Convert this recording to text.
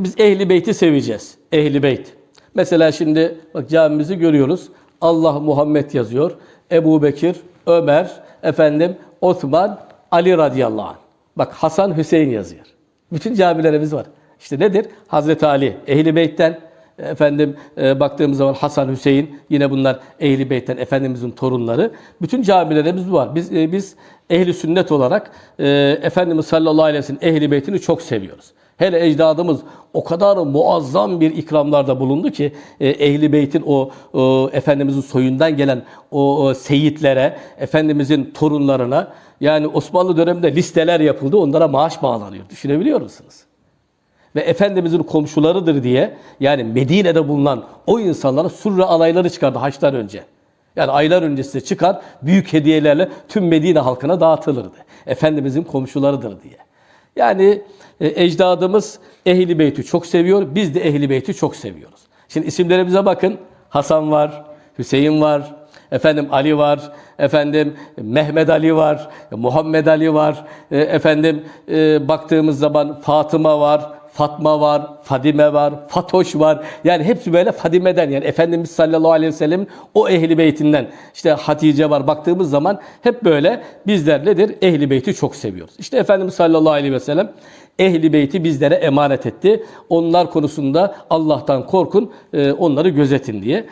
Biz ehli beyti seveceğiz. Ehli beyt. Mesela şimdi bak camimizi görüyoruz. Allah Muhammed yazıyor. Ebu Bekir, Ömer, efendim Osman, Ali radıyallahu anh. Bak Hasan Hüseyin yazıyor. Bütün camilerimiz var. İşte nedir? Hazreti Ali, Ehli Beyt'ten, efendim e, baktığımız zaman Hasan Hüseyin yine bunlar Ehli Beyt'ten Efendimizin torunları. Bütün camilerimiz var. Biz e, biz ehli sünnet olarak e, Efendimiz sallallahu aleyhi ve sellem Ehli Beyt'ini çok seviyoruz. Hele ecdadımız o kadar muazzam bir ikramlarda bulundu ki e, Ehli Beyt'in o, o Efendimizin soyundan gelen o, o seyitlere, Efendimizin torunlarına yani Osmanlı döneminde listeler yapıldı. Onlara maaş bağlanıyor. Düşünebiliyor musunuz? ve Efendimizin komşularıdır diye yani Medine'de bulunan o insanlara surre alayları çıkardı haçtan önce. Yani aylar öncesinde çıkar büyük hediyelerle tüm Medine halkına dağıtılırdı. Efendimizin komşularıdır diye. Yani e, ecdadımız Ehli Beyt'i çok seviyor. Biz de Ehli Beyt'i çok seviyoruz. Şimdi isimlerimize bakın. Hasan var, Hüseyin var, efendim Ali var, efendim Mehmet Ali var, Muhammed Ali var, e, efendim e, baktığımız zaman Fatıma var, Fatma var, Fadime var, Fatoş var. Yani hepsi böyle Fadime'den yani Efendimiz sallallahu aleyhi ve sellem o ehli beytinden. İşte Hatice var baktığımız zaman hep böyle bizler nedir? Ehli beyti çok seviyoruz. İşte Efendimiz sallallahu aleyhi ve sellem ehli beyti bizlere emanet etti. Onlar konusunda Allah'tan korkun, e, onları gözetin diye.